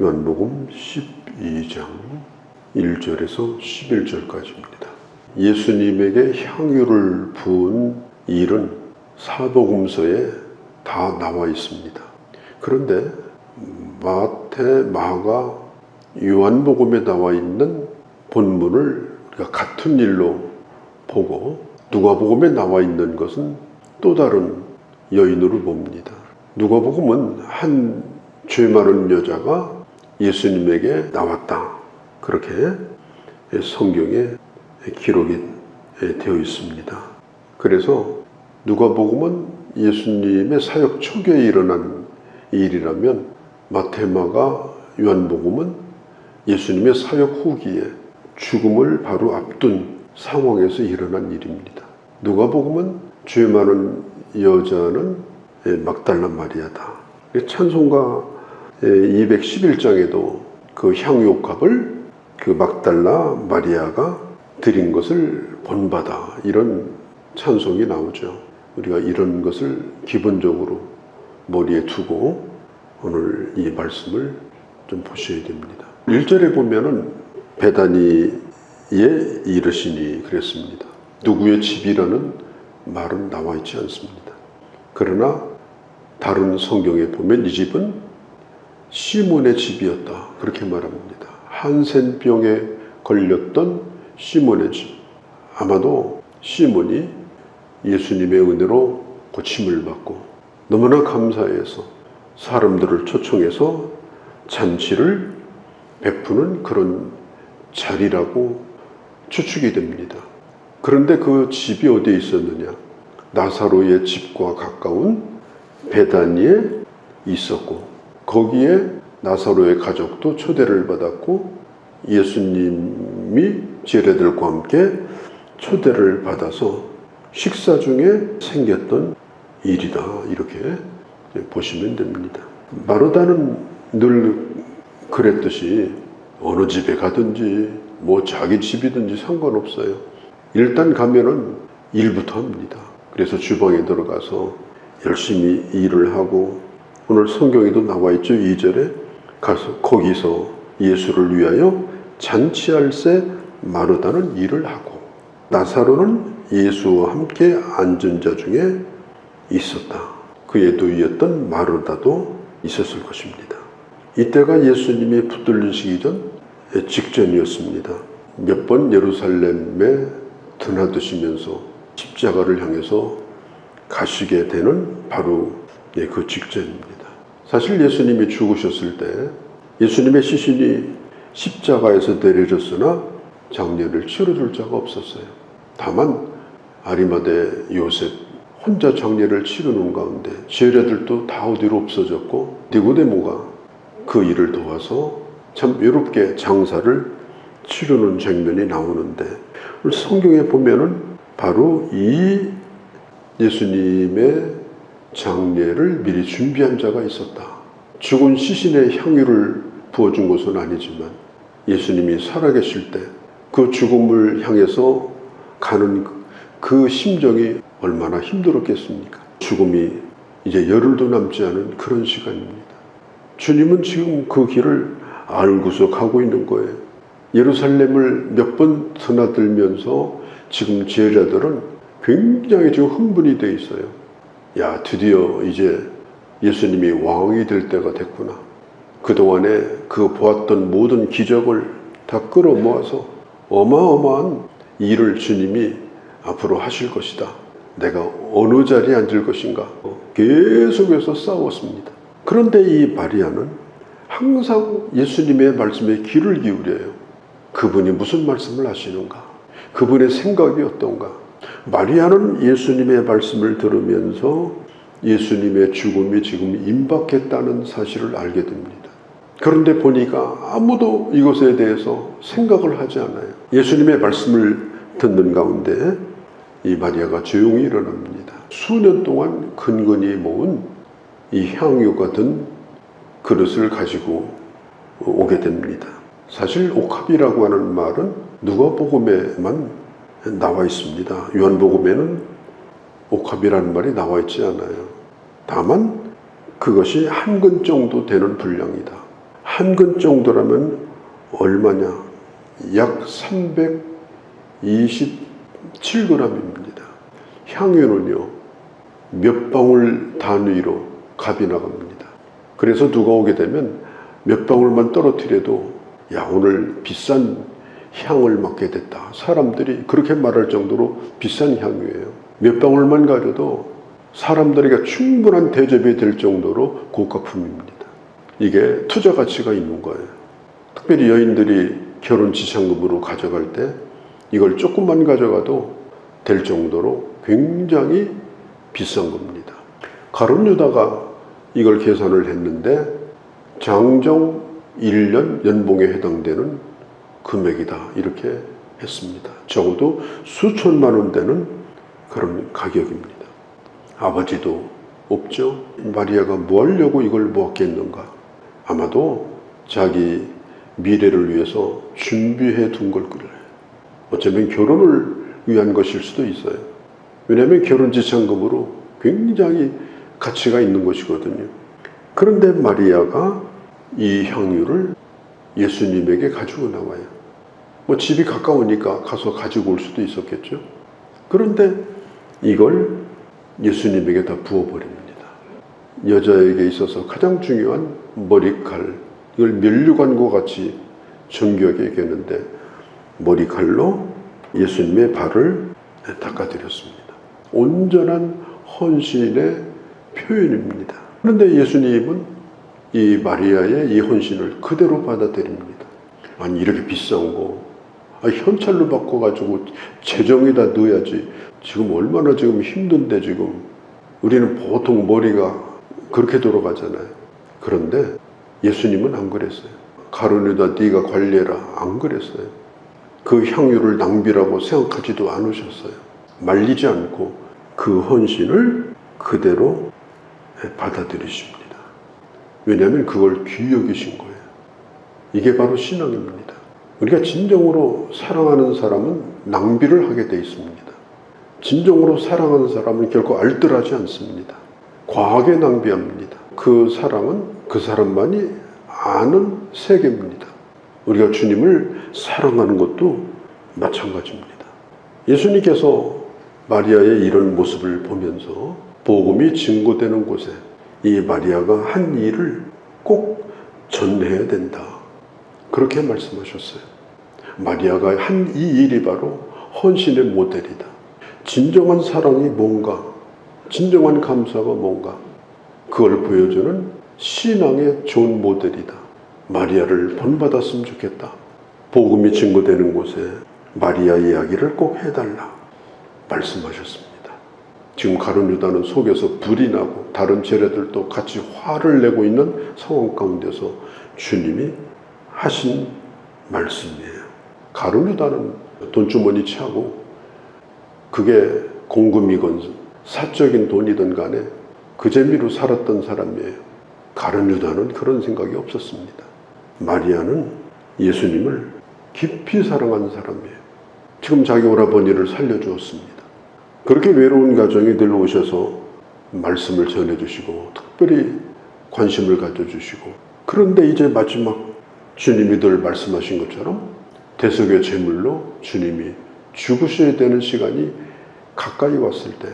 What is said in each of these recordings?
요한복음 12장 1절에서 11절까지입니다. 예수님에게 향유를 부은 일은 사복음서에 다 나와 있습니다. 그런데 마태, 마가, 요한복음에 나와 있는 본문을 우리가 같은 일로 보고 누가복음에 나와 있는 것은 또 다른 여인으로 봅니다. 누가복음은 한 죄 많은 여자가 예수님에게 나왔다. 그렇게 성경에 기록이 되어 있습니다. 그래서 누가복음은 예수님의 사역 초기에 일어난 일이라면 마테마가 요한복음은 예수님의 사역 후기에 죽음을 바로 앞둔 상황에서 일어난 일입니다. 누가복음은 죄 많은 여자는 막달라 마리아다. 찬송가 211장에도 그 향유값을 그 막달라 마리아가 드린 것을 본받아 이런 찬송이 나오죠. 우리가 이런 것을 기본적으로 머리에 두고 오늘 이 말씀을 좀 보셔야 됩니다. 1절에 보면은 베다니에 이르시니 그랬습니다. 누구의 집이라는 말은 나와 있지 않습니다. 그러나 다른 성경에 보면 이 집은 시몬의 집이었다. 그렇게 말합니다. 한센병에 걸렸던 시몬의 집. 아마도 시몬이 예수님의 은혜로 고침을 받고 너무나 감사해서 사람들을 초청해서 잔치를 베푸는 그런 자리라고 추측이 됩니다. 그런데 그 집이 어디에 있었느냐? 나사로의 집과 가까운 베다니에 있었고 거기에 나사로의 가족도 초대를 받았고 예수님이 제례들과 함께 초대를 받아서 식사 중에 생겼던 일이다 이렇게 보시면 됩니다. 마르다는 늘 그랬듯이 어느 집에 가든지 뭐 자기 집이든지 상관없어요. 일단 가면은 일부터 합니다. 그래서 주방에 들어가서 열심히 일을 하고 오늘 성경에도 나와 있죠. 2절에 가서 거기서 예수를 위하여 잔치할새 마르다는 일을 하고 나사로는 예수와 함께 앉은 자 중에 있었다. 그의 도이였던 마르다도 있었을 것입니다. 이때가 예수님이 붙들리시기 전 직전이었습니다. 몇 번 예루살렘에 드나드시면서 십자가를 향해서 가시게 되는 바로 그 직전입니다. 사실 예수님이 죽으셨을 때 예수님의 시신이 십자가에서 내려졌으나 장례를 치러줄 자가 없었어요. 다만 아리마대 요셉 혼자 장례를 치르는 가운데 제자들도 다 어디로 없어졌고 니고데모가 그 일을 도와서 참 외롭게 장사를 치르는 장면이 나오는데 성경에 보면은 바로 이 예수님의 장례를 미리 준비한 자가 있었다. 죽은 시신의 향유를 부어준 것은 아니지만 예수님이 살아계실 때 그 죽음을 향해서 가는 그 심정이 얼마나 힘들었겠습니까? 죽음이 이제 열흘도 남지 않은 그런 시간입니다. 주님은 지금 그 길을 알고서 가고 있는 거예요. 예루살렘을 몇 번 드나들면서 지금 제자들은 굉장히 지금 흥분이 돼 있어요. 야, 드디어 이제 예수님이 왕이 될 때가 됐구나. 그동안에 그 보았던 모든 기적을 다 끌어모아서 어마어마한 일을 주님이 앞으로 하실 것이다. 내가 어느 자리에 앉을 것인가. 계속해서 싸웠습니다. 그런데 이 마리아는 항상 예수님의 말씀에 귀를 기울여요. 그분이 무슨 말씀을 하시는가? 그분의 생각이 어떤가? 마리아는 예수님의 말씀을 들으면서 예수님의 죽음이 지금 임박했다는 사실을 알게 됩니다. 그런데 보니까 아무도 이것에 대해서 생각을 하지 않아요. 예수님의 말씀을 듣는 가운데 이 마리아가 조용히 일어납니다. 수년 동안 근근히 모은 이 향유 같은 그릇을 가지고 오게 됩니다. 사실 옥합이라고 하는 말은 누가복음에만 나와 있습니다. 요한복음에는 옥합이라는 말이 나와 있지 않아요. 다만 그것이 한 근 정도 되는 분량이다. 한 근 정도라면 얼마냐? 약 327g입니다. 향유는요, 몇 방울 단위로 값이 나갑니다. 그래서 누가 오게 되면 몇 방울만 떨어뜨려도 야, 오늘 비싼 향을 맡게 됐다. 사람들이 그렇게 말할 정도로 비싼 향유예요. 몇 방울만 가져도 사람들에게 충분한 대접이 될 정도로 고가품입니다. 이게 투자 가치가 있는 거예요. 특별히 여인들이 결혼 지참금으로 가져갈 때 이걸 조금만 가져가도 될 정도로 굉장히 비싼 겁니다. 가론 유다가 이걸 계산을 했는데 장정 1년 연봉에 해당되는 금액이다 이렇게 했습니다. 적어도 수천만 원 되는 그런 가격입니다. 아버지도 없죠. 마리아가 뭐 하려고 이걸 모았겠는가? 아마도 자기 미래를 위해서 준비해 둔 걸 거예요. 어쩌면 결혼을 위한 것일 수도 있어요. 왜냐하면 결혼 지참금으로 굉장히 가치가 있는 것이거든요. 그런데 마리아가 이 향유를 예수님에게 가지고 나와요. 뭐 집이 가까우니까 가서 가지고 올 수도 있었겠죠. 그런데 이걸 예수님에게 다 부어버립니다. 여자에게 있어서 가장 중요한 머리칼, 이걸 면류관과 같이 정교하게 얘기했는데 머리칼로 예수님의 발을 닦아드렸습니다. 온전한 헌신의 표현입니다. 그런데 예수님은 이 마리아의 이 헌신을 그대로 받아들입니다. 아니 이렇게 비싼 거 아, 현찰로 바꿔가지고 재정에다 넣어야지 지금 얼마나 지금 힘든데 지금 우리는 보통 머리가 그렇게 돌아가잖아요. 그런데 예수님은 안 그랬어요. 가론유다 네가 관리해라 안 그랬어요. 그 향유를 낭비라고 생각하지도 않으셨어요. 말리지 않고 그 헌신을 그대로 받아들이십니다. 왜냐하면 그걸 귀히 여기신 거예요. 이게 바로 신앙입니다. 우리가 진정으로 사랑하는 사람은 낭비를 하게 돼 있습니다. 진정으로 사랑하는 사람은 결코 알뜰하지 않습니다. 과하게 낭비합니다. 그 사랑은 그 사람만이 아는 세계입니다. 우리가 주님을 사랑하는 것도 마찬가지입니다. 예수님께서 마리아의 이런 모습을 보면서 복음이 증거되는 곳에 이 마리아가 한 일을 꼭 전해야 된다. 그렇게 말씀하셨어요. 마리아가 한 이 일이 바로 헌신의 모델이다. 진정한 사랑이 뭔가, 진정한 감사가 뭔가, 그걸 보여주는 신앙의 좋은 모델이다. 마리아를 본받았으면 좋겠다. 복음이 증거되는 곳에 마리아 이야기를 꼭 해달라. 말씀하셨습니다. 지금 가론 유다는 속에서 불이 나고 다른 제자들도 같이 화를 내고 있는 상황 가운데서 주님이 하신 말씀이에요. 가론 유다는 돈주머니 차고 그게 공금이건 사적인 돈이든 간에 그 재미로 살았던 사람이에요. 가론 유다는 그런 생각이 없었습니다. 마리아는 예수님을 깊이 사랑하는 사람이에요. 지금 자기 오라버니를 살려주었습니다. 그렇게 외로운 가정에 늘 오셔서 말씀을 전해주시고 특별히 관심을 가져주시고 그런데 이제 마지막 주님이 늘 말씀하신 것처럼 대속의 제물로 주님이 죽으셔야 되는 시간이 가까이 왔을 때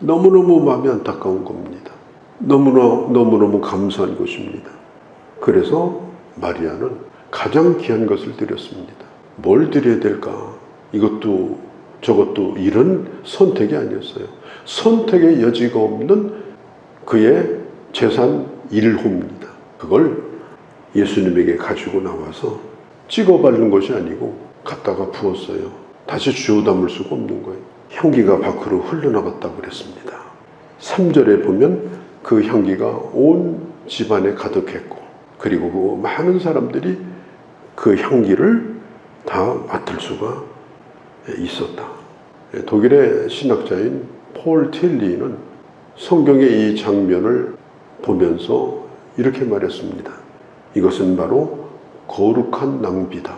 너무너무 마음이 안타까운 겁니다. 너무나, 너무너무 감사한 것입니다. 그래서 마리아는 가장 귀한 것을 드렸습니다. 뭘 드려야 될까? 이것도 저것도 이런 선택이 아니었어요. 선택의 여지가 없는 그의 재산 1호입니다. 그걸 예수님에게 가지고 나와서 찍어 바른 것이 아니고 갖다가 부었어요. 다시 주워 담을 수가 없는 거예요. 향기가 밖으로 흘러나갔다고 그랬습니다. 3절에 보면 그 향기가 온 집안에 가득했고 그리고 그 많은 사람들이 그 향기를 다 맡을 수가 있었다. 독일의 신학자인 폴 틸리는 성경의 이 장면을 보면서 이렇게 말했습니다. 이것은 바로 거룩한 낭비다.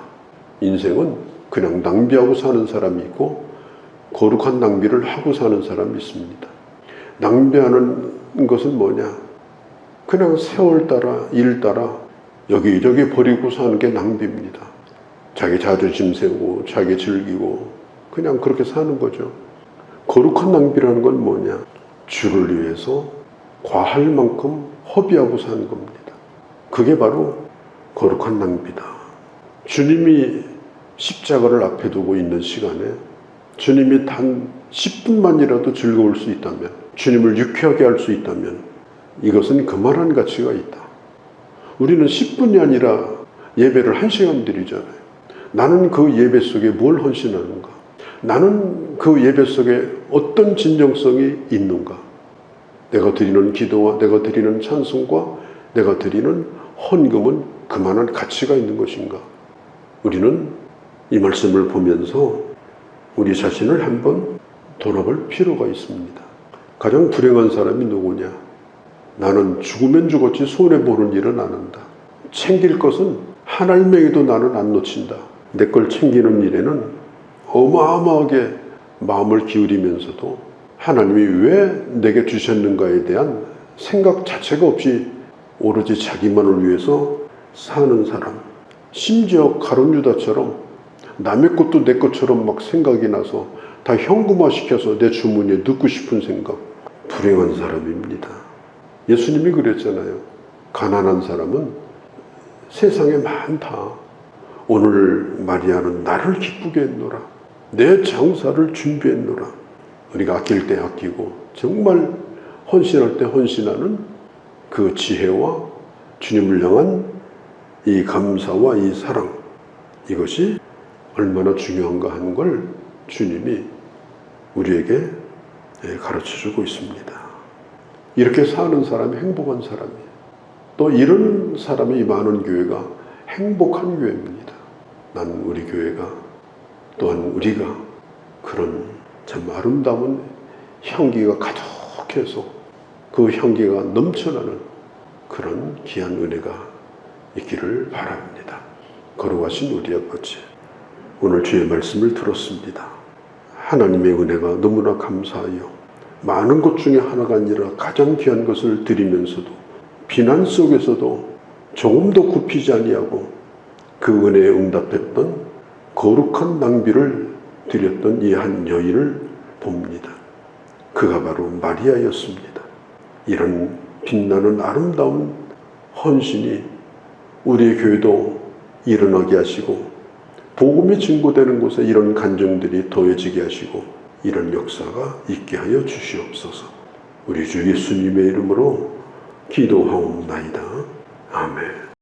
인생은 그냥 낭비하고 사는 사람이 있고 거룩한 낭비를 하고 사는 사람이 있습니다. 낭비하는 것은 뭐냐? 그냥 세월 따라 일 따라 여기저기 버리고 사는 게 낭비입니다. 자기 자존심 세우고 자기 즐기고 그냥 그렇게 사는 거죠. 거룩한 낭비라는 건 뭐냐? 주를 위해서 과할 만큼 허비하고 사는 겁니다. 그게 바로 거룩한 낭비다. 주님이 십자가를 앞에 두고 있는 시간에 주님이 단 10분만이라도 즐거울 수 있다면, 주님을 유쾌하게 할 수 있다면 이것은 그만한 가치가 있다. 우리는 10분이 아니라 예배를 1시간 드리잖아요. 나는 그 예배 속에 뭘 헌신하는가? 나는 그 예배 속에 어떤 진정성이 있는가? 내가 드리는 기도와 내가 드리는 찬송과 내가 드리는 헌금은 그만한 가치가 있는 것인가? 우리는 이 말씀을 보면서 우리 자신을 한번 돌아볼 필요가 있습니다. 가장 불행한 사람이 누구냐? 나는 죽으면 죽었지 손해보는 일은 안 한다. 챙길 것은 한 알맹이도 나는 안 놓친다. 내 걸 챙기는 일에는 어마어마하게 마음을 기울이면서도 하나님이 왜 내게 주셨는가에 대한 생각 자체가 없이 오로지 자기만을 위해서 사는 사람. 심지어 가론 유다처럼 남의 것도 내 것처럼 막 생각이 나서 다 현금화 시켜서 내 주머니에 넣고 싶은 생각. 불행한 사람입니다. 예수님이 그랬잖아요. 가난한 사람은 세상에 많다. 오늘 마리아는 나를 기쁘게 했노라. 내 장사를 준비했노라. 우리가 아낄 때 아끼고 정말 헌신할 때 헌신하는 그 지혜와 주님을 향한 이 감사와 이 사랑 이것이 얼마나 중요한가 하는 걸 주님이 우리에게 가르쳐 주고 있습니다. 이렇게 사는 사람이 행복한 사람이에요. 또 이런 사람이 많은 교회가 행복한 교회입니다. 난 우리 교회가 또한 우리가 그런 참 아름다운 향기가 가득해서 그 향기가 넘쳐나는 그런 귀한 은혜가 있기를 바랍니다. 거룩하신 우리 아버지, 오늘 주의 말씀을 들었습니다. 하나님의 은혜가 너무나 감사하여 많은 것 중에 하나가 아니라 가장 귀한 것을 드리면서도 비난 속에서도 조금 더 굽히지 아니하고 그 은혜에 응답했던 거룩한 낭비를 드렸던 이 한 여인을 봅니다. 그가 바로 마리아였습니다. 이런 빛나는 아름다운 헌신이 우리의 교회도 일어나게 하시고 복음이 증거되는 곳에 이런 간증들이 더해지게 하시고 이런 역사가 있게 하여 주시옵소서. 우리 주 예수님의 이름으로 기도하옵나이다. 아멘.